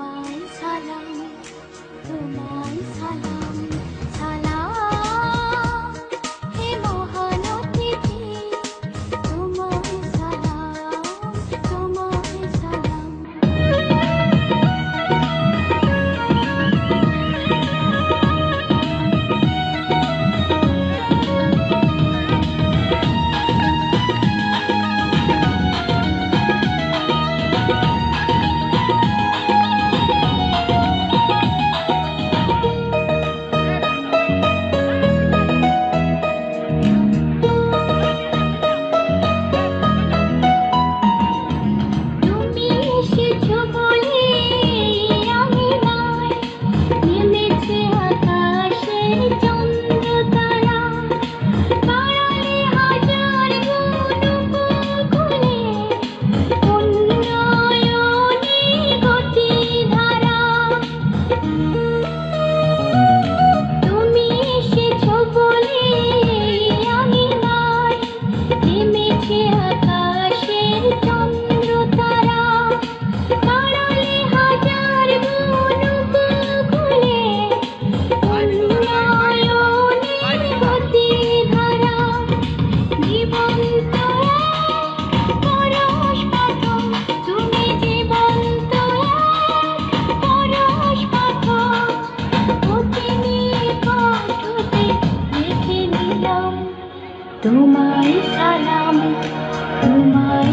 তোমায় সালাম তোমায় সালাম। তোমায় সালাম তোমায়